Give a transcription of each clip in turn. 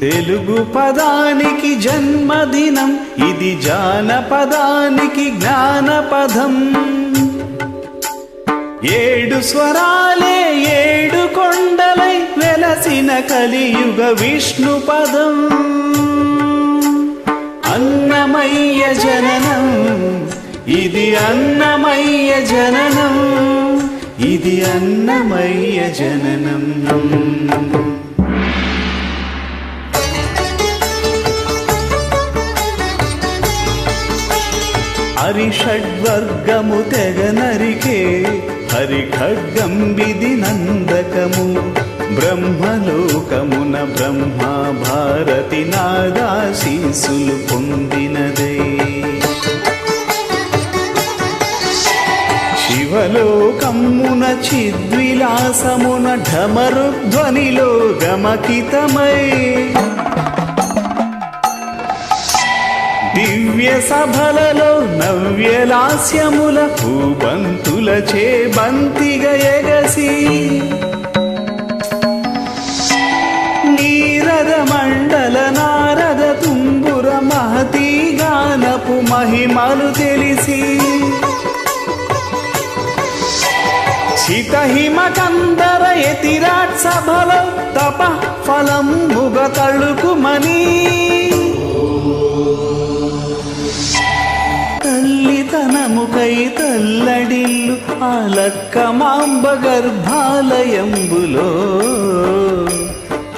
తెలుగు పదానికి జన్మదినం ఇది జానపదానికి జ్ఞానపదం. ఏడు స్వరాలే ఏడు కొండలై వెలసిన కలియుగ విష్ణు పదం. అన్నమయ్య జననం ఇది అన్నమయ్య జననం ఇది అన్నమయ్య జననం. హరిషడ్వర్గము తెగ నరికే హరి ఖడ్గం విధి నందకము. బ్రహ్మలోకమున బ్రహ్మ భారతి నాదాశీసులు పొంద చిద్విలాసమున ఢమరుధ్వనిలో గమకితమై. దివ్య సభలలో నవ్యలాస్యముల భూబంతుల చేబంతిగ ఎగసి. నీరద మండల నారద తుంబుర మహతీ గానపు మహిమలు తెలిసి. శితహిమకందర ఎతిరాట్ సభలో తప ఫలం ముగ తళుకుమని తల్లితనముకై తల్లడిల్లు ఆలక్క మాంబ గర్భాలయంబులో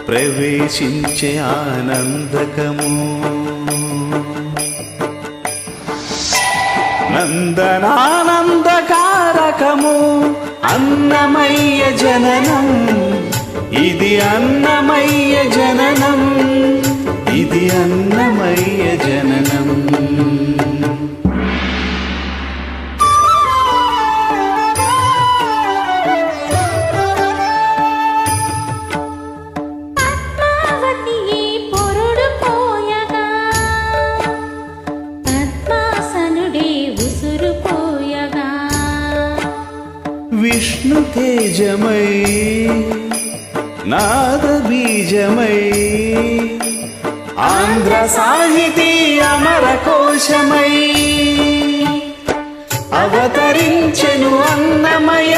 ప్రవేశించే ఆనందకము. నందనానందకారకము. అన్నమయ్య జననం. ఇది అన్నమయ్య జననం. ఇది అన్నమయ్య విష్ణు తేజమై నాద బీజమై ఆంధ్ర సాహితీ అమర కోశమై అవతరించెను అన్నమయ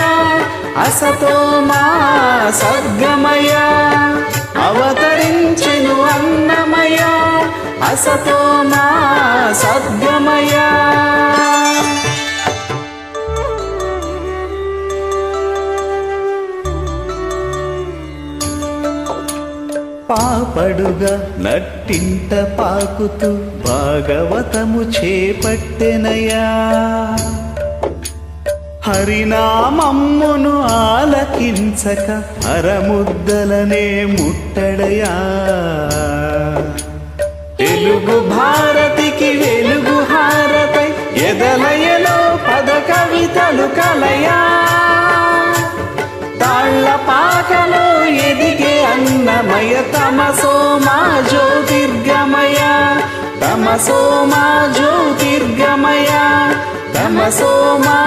అసతో మా సద్గమయ అవతరించెను అన్నమయ అసతో మా సద్గమయ. పాపడుగా నట్టింట పాకుతూ భాగవతము చేపట్టెనయా. హరినామమ్మును ఆలకించక అరముద్దలనే ముట్టడయా. తెలుగు భారతికి వెలుగు హారతై ఎదలయలో పద కవితలు కలయా. ज्योतिर्गमय तमसो मा ज्योतिर्गमय तमसो मा ज्योतिर्गमय तमसो मा